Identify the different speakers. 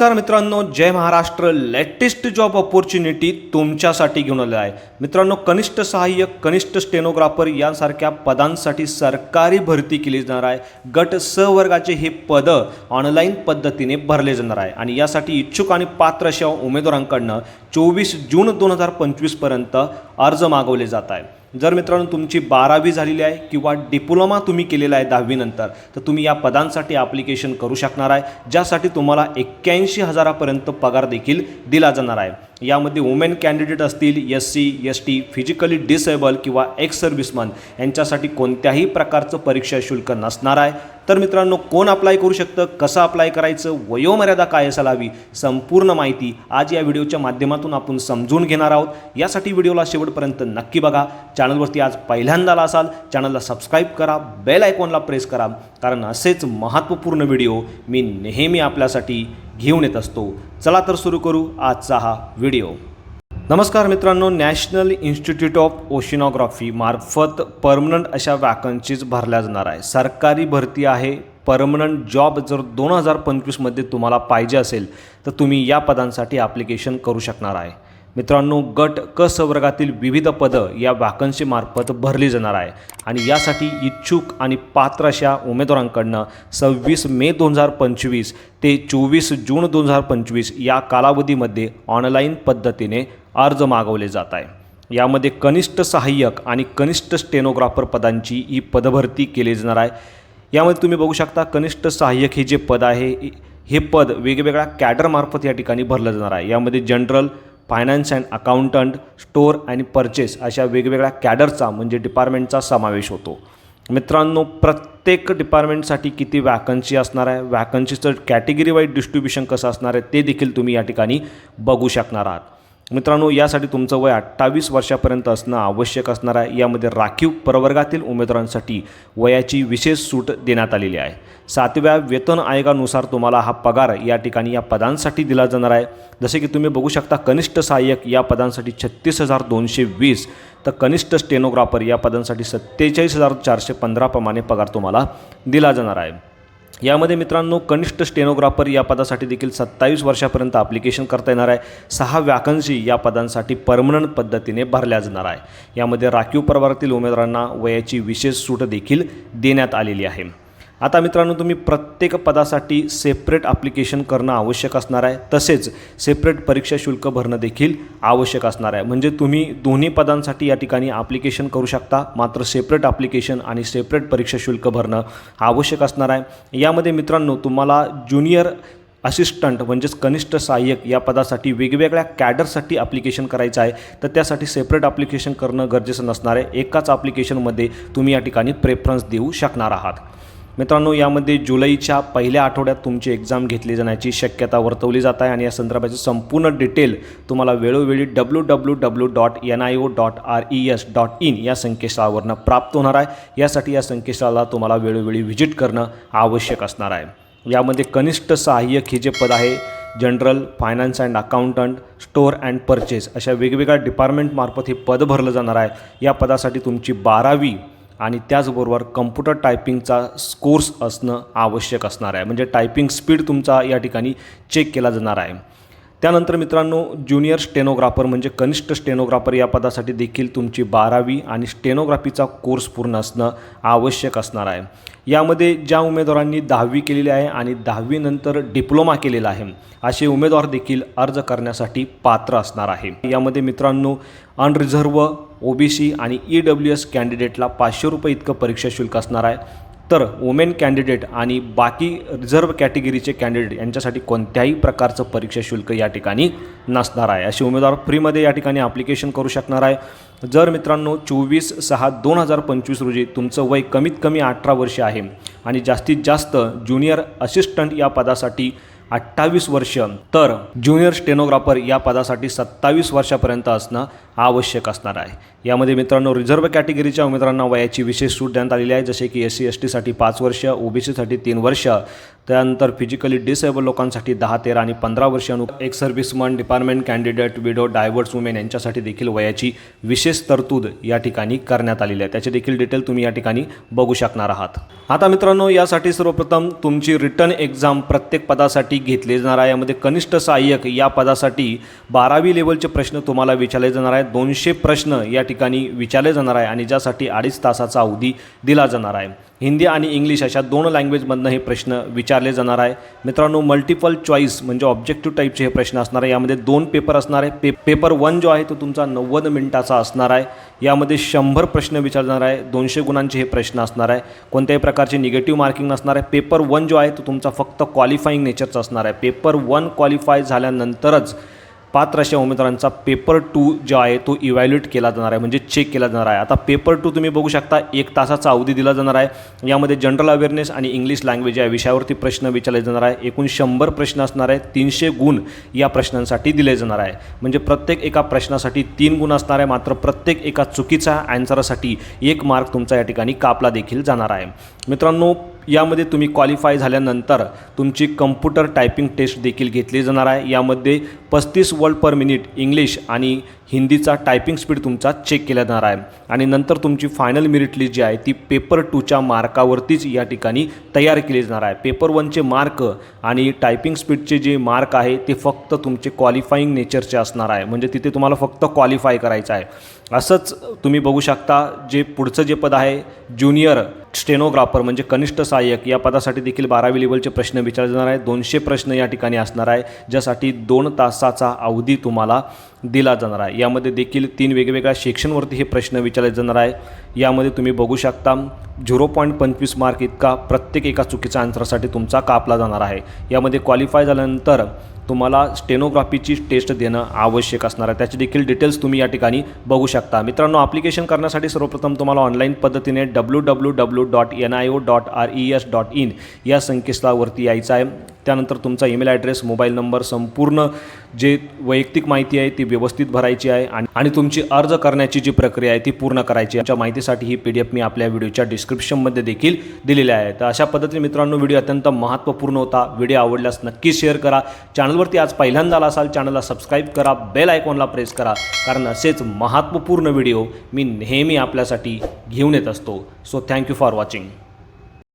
Speaker 1: नमस्कार मित्रांनो जय महाराष्ट्र. लेटेस्ट जॉब ऑपॉर्च्युनिटी तुमच्यासाठी घेऊन आलेला आहे. मित्रांनो कनिष्ठ सहाय्यक कनिष्ठ स्टेनोग्राफर यासारख्या पदांसाठी सरकारी भरती केली जाणार आहे. गट स वर्गाचे हे पदं ऑनलाईन पद्धतीने भरले जाणार आहे. आणि यासाठी इच्छुक आणि पात्र अशा उमेदवारांकडनं चोवीस जून दोन हजार पंचवीसपर्यंत अर्ज मागवले जात आहे जर मित्रांनो तुमची बारावी झालेली आहे किंवा डिप्लोमा तुम्ही केलेला आहे दहावीनंतर तर तुम्ही या पदांसाठी ॲप्लिकेशन करू शकणार आहे ज्यासाठी तुम्हाला एक्क्याऐंशी हजारापर्यंत पगार देखील दिला जाणार आहे. यामध्ये वुमेन कॅन्डिडेट असतील S C S T physically disabled किंवा एक्स सर्व्हिसमन यांच्यासाठी कोणत्याही प्रकारचं परीक्षा शुल्क नसणार आहे. तर मित्रांनो कोण अप्लाय करू शकतं? कसं अप्लाय करायचं? वयोमर्यादा काय असायला हवी संपूर्ण माहिती आज या व्हिडिओच्या माध्यमातून आपण समजून घेणार आहोत. यासाठी व्हिडिओला शेवटपर्यंत नक्की बघा. चॅनलवरती आज पहिल्यांदा आला असाल चॅनलला सबस्क्राईब करा बेल आयकॉनला प्रेस करा कारण असेच महत्त्वपूर्ण व्हिडिओ मी नेहमी आपल्यासाठी घेऊन येत असतो. चला तर सुरू करू आजचा हा व्हिडिओ. नमस्कार मित्रांनो नॅशनल इन्स्टिट्यूट ऑफ ओशिनॉग्राफी मार्फत परमनंट अशा वॅकन्सीज भरल्या जाणार आहे सरकारी भरती आहे परमनंट जॉब जर दोन हजार पंचवीसमध्ये तुम्हाला पाहिजे असेल तर तुम्ही या पदांसाठी ॲप्लिकेशन करू शकणार आहे. मित्रांनो गट क संवर्गातील विविध पदं या वॅकन्सीमार्फत भरली जाणार आहे. आणि यासाठी इच्छुक आणि पात्र अशा उमेदवारांकडनं सव्वीस मे दोन हजार पंचवीस ते चोवीस जून दोन हजार पंचवीस या कालावधीमध्ये ऑनलाईन पद्धतीने अर्ज मागवले जात आहे. यामध्ये कनिष्ठ सहाय्यक आणि कनिष्ठ स्टेनोग्राफर पदांची ही पदभरती केली जाणार आहे. यामध्ये तुम्ही बघू शकता कनिष्ठ सहाय्यक हे जे पद आहे हे पद वेगवेगळ्या कॅडरमार्फत या ठिकाणी भरलं जाणार आहे. यामध्ये general finance and accountant store आणि परचेस अशा वेगवेगळ्या कॅडरचा म्हणजे डिपार्टमेंटचा समावेश होतो. मित्रांनो प्रत्येक डिपार्टमेंटसाठी किती वॅकन्सी असणार आहे वॅकन्सीचं कॅटेगरी वाईज डिस्ट्रीब्युशन कसं असणार आहे ते देखील तुम्ही या ठिकाणी बघू शकणार आहात. मित्रांनो यासाठी तुमचं वय अठ्ठावीस वर्षापर्यंत असणं आवश्यक असणार आहे. यामध्ये राखीव प्रवर्गातील उमेदवारांसाठी वयाची विशेष सूट देण्यात आलेली आहे. सातव्या वेतन आयोगानुसार तुम्हाला हा पगार या ठिकाणी या पदांसाठी दिला जाणार आहे. जसे की तुम्ही बघू शकता कनिष्ठ सहाय्यक या पदांसाठी छत्तीस हजार दोनशे वीस तर कनिष्ठ स्टेनोग्राफर या पदांसाठी सत्तेचाळीस हजार चारशे पंधराप्रमाणे पगार तुम्हाला दिला जाणार आहे. यामध्ये मित्रांनो कनिष्ठ स्टेनोग्राफर या पदासाठी देखील सत्तावीस वर्षापर्यंत ॲप्लिकेशन करता येणार आहे. सहा वॅकन्सी या पदांसाठी परमनंट पद्धतीने भरल्या जाणार आहे. यामध्ये राखीव प्रवर्गातील उमेदवारांना वयाची विशेष सूट देखील देण्यात आलेली आहे. आता मित्रांनो तुम्ही प्रत्येक पदासाठी सेपरेट ॲप्लिकेशन करणं आवश्यक असणार आहे. तसेच सेपरेट परीक्षा शुल्क भरणं देखील आवश्यक असणार आहे. म्हणजे तुम्ही दोन्ही पदांसाठी या ठिकाणी ॲप्लिकेशन करू शकता. मात्र सेपरेट ॲप्लिकेशन आणि सेपरेट परीक्षा शुल्क भरणं आवश्यक असणार आहे. यामध्ये मित्रांनो तुम्हाला ज्युनियर असिस्टंट म्हणजेच कनिष्ठ सहाय्यक या पदासाठी वेगवेगळ्या कॅडरसाठी ॲप्लिकेशन करायचं आहे. तर त्यासाठी सेपरेट ॲप्लिकेशन करणं गरजेचं नसणार आहे. एकाच ॲप्लिकेशनमध्ये तुम्ही या ठिकाणी प्रेफरन्स देऊ शकणार आहात. मित्रांनो यामध्ये जुलैच्या पहिल्या आठवड्यात तुमची एक्झाम घेतली जाण्याची शक्यता वर्तवली जात आहे आणि या संदर्भाचे संपूर्ण डिटेल तुम्हाला वेळोवेळी W W W dot N I O dot R E S dot in या संकेतस्थळावरनं प्राप्त होणार आहे. यासाठी या संकेतस्थळाला तुम्हाला वेळोवेळी व्हिजिट करणं आवश्यक असणार आहे. यामध्ये कनिष्ठ सहाय्यक हे जे पद आहे general finance and accountant store and purchase अशा वेगवेगळ्या डिपार्टमेंटमार्फत हे पद भरलं जाणार आहे. या पदासाठी तुमची बारावी आणि त्याचबरोबर कम्प्युटर टायपिंगचा कोर्स असणं आवश्यक असणार आहे. म्हणजे टायपिंग स्पीड तुमचा या ठिकाणी चेक केला जाणार आहे. त्यानंतर मित्रांनो ज्युनियर स्टेनोग्राफर म्हणजे कनिष्ठ स्टेनोग्राफर या पदासाठी देखील तुमची बारावी आणि स्टेनोग्राफीचा कोर्स पूर्ण असणं आवश्यक असणार आहे. यामध्ये ज्या उमेदवारांनी दहावी केलेली आहे आणि दहावीनंतर डिप्लोमा केलेला आहे असे उमेदवार देखील अर्ज करण्यासाठी पात्र असणार आहे. यामध्ये मित्रांनो अनरिझर्व ओ बी सी आणि ई डब्ल्यू एस कॅन्डिडेटला पाचशे रुपये इतकं परीक्षा शुल्क असणार आहे. तर वुमेन कॅन्डिडेट आणि बाकी रिझर्व कॅटेगरीचे कॅन्डिडेट यांच्यासाठी कोणत्याही प्रकारचं परीक्षा शुल्क या ठिकाणी नसणार आहे. असे उमेदवार फ्रीमध्ये या ठिकाणी ॲप्लिकेशन करू शकणार आहे. जर मित्रांनो चोवीस सहा दोन हजार पंचवीस रोजी तुमचं वय कमीत कमी अठरा वर्ष आहे आणि जास्तीत जास्त ज्युनियर असिस्टंट या पदासाठी अठ्ठावीस वर्ष तर ज्युनियर स्टेनोग्राफर या पदासाठी सत्तावीस वर्षापर्यंत असणं आवश्यक असणार आहे. यामध्ये मित्रांनो रिझर्व्ह कॅटेगरीच्या उमेदवारांना वयाची विशेष सूट देण्यात आलेली आहे. जसे की एस सी एस टीसाठी पाच वर्ष ओ बी सीसाठी तीन वर्ष त्यानंतर फिजिकली डिसेबल लोकांसाठी दहा तेरा आणि पंधरा वर्षांनु एक serviceman department candidate widow divorce women यांच्यासाठी देखील वयाची विशेष तरतूद या ठिकाणी करण्यात आलेली आहे. त्याचे देखील डिटेल तुम्ही या ठिकाणी बघू शकणार आहात. आता मित्रांनो यासाठी सर्वप्रथम तुमची रिटर्न एक्झाम प्रत्येक पदासाठी घेतली जाणार आहे. यामध्ये कनिष्ठ सहाय्यक या पदासाठी बारावी लेवलचे प्रश्न तुम्हाला विचारले जाणार आहे. दोनशे प्रश्न या ठिकाणी विचारले जाणार आहे आणि ज्यासाठी अडीच तासाचा अवधी दिला जाणार आहे. हिंदी आणि इंग्लिश अशा दोन लँग्वेजमधनं हे प्रश्न विचार विचारले जाणार आहे. मित्रांनो मल्टिपल चॉईस म्हणजे ऑब्जेक्टिव्ह टाईपचे हे प्रश्न असणार आहे. यामध्ये दोन पेपर असणार आहे. पे पेपर वन जो आहे तो तुमचा नव्वद मिनिटाचा असणार आहे. यामध्ये शंभर प्रश्न विचारणार जाणार आहे. दोनशे गुणांचे हे प्रश्न असणार आहे. कोणत्याही प्रकारचे निगेटिव्ह मार्किंग नसणार आहे. पेपर वन जो आहे तो तुमचा फक्त क्वालिफाईंग नेचरचा असणार आहे. पेपर वन क्वालिफाय झाल्यानंतरच पात्र अशा उमेदवारांचा पेपर टू जो आहे तो इव्हॅल्युएट केला जाणार आहे म्हणजे चेक केला जाणार आहे. आता पेपर टू तुम्ही बघू शकता एक तासाचा अवधी दिला जाणार आहे. यामध्ये जनरल अवेअरनेस आणि इंग्लिश लँग्वेज या विषयावरती प्रश्न विचारले जाणार आहे. एकूण शंभर प्रश्न असणार आहे तीनशे गुण या प्रश्नांसाठी दिले जाणार आहे. म्हणजे प्रत्येक एका प्रश्नासाठी तीन गुण असणार आहे मात्र प्रत्येक एका चुकीच्या ॲन्सरसाठी एक मार्क तुमचा या ठिकाणी कापला देखील जाणार आहे. मित्रांनो यामध्ये तुम्ही क्वालिफाय झाल्यानंतर तुमची कम्प्युटर टायपिंग टेस्ट देखील घेतली जाणार आहे. यामध्ये पस्तीस वर्ड पर मिनिट इंग्लिश आणि हिंदीचा टायपिंग स्पीड तुमचा चेक केला जाणार आहे. आणि नंतर तुमची फायनल मेरिट लिस्ट जी आहे ती पेपर टूच्या मार्कावरतीच या ठिकाणी तयार केली जाणार आहे. पेपर वनचे मार्क आणि टायपिंग स्पीडचे जे मार्क आहे ते फक्त तुमचे क्वालिफाईंग नेचरचे असणार आहे. म्हणजे तिथे तुम्हाला फक्त क्वालिफाय करायचं आहे. असंच तुम्ही बघू शकता जे पुढचं जे पद आहे ज्युनियर स्टेनोग्राफर म्हणजे कनिष्ठ सहाय्यक या पदासाठी देखील बारावी लेवलचे प्रश्न विचारले जाणार आहे दोनशे प्रश्न या ठिकाणी असणार आहे ज्यासाठी दोन तासाचा अवधी तुम्हाला दिला जाणार आहे. यामध्ये देखील तीन वेगवेगळ्या सेक्शनवरती हे प्रश्न विचारले जाणार आहे. यामध्ये तुम्ही बघू शकता झिरो पॉईंट पंचवीस मार्क इतका प्रत्येक एका चुकीच्या आन्सरसाठी तुमचा कापला जाणार आहे. यामध्ये क्वालिफाय झाल्यानंतर तुम्हाला स्टेनोग्राफीची टेस्ट देणं आवश्यक असणार आहे. त्याचे देखील डिटेल्स तुम्ही या ठिकाणी बघू शकता. मित्रांनो ॲप्लिकेशन करण्यासाठी सर्वप्रथम तुम्हाला ऑनलाईन पद्धतीने W W W dot N I O dot R E S dot in या संकेतस्थळावरती यायचं आहे. त्यानंतर तुमचा ईमेल ॲड्रेस मोबाईल नंबर संपूर्ण जे वैयक्तिक माहिती आहे ती व्यवस्थित भरायची आहे आणि आणि तुमची अर्ज करण्याची जी प्रक्रिया आहे ती पूर्ण करायची आहे. याच्या माहितीसाठी ही पी डी एफ मी आपल्या व्हिडिओच्या डिस्क्रिप्शनमध्ये देखील दिलेली आहे तर अशा पद्धतीने मित्रांनो व्हिडिओ अत्यंत महत्त्वपूर्ण होता. व्हिडिओ आवडल्यास नक्की शेअर करा. चॅनलवरती आज पहिल्यांदा आला असाल चॅनलला सबस्क्राईब करा बेल आयकॉनला प्रेस करा कारण असेच महत्त्वपूर्ण व्हिडिओ मी नेहमी आपल्यासाठी घेऊन येत असतो. So thank you for watching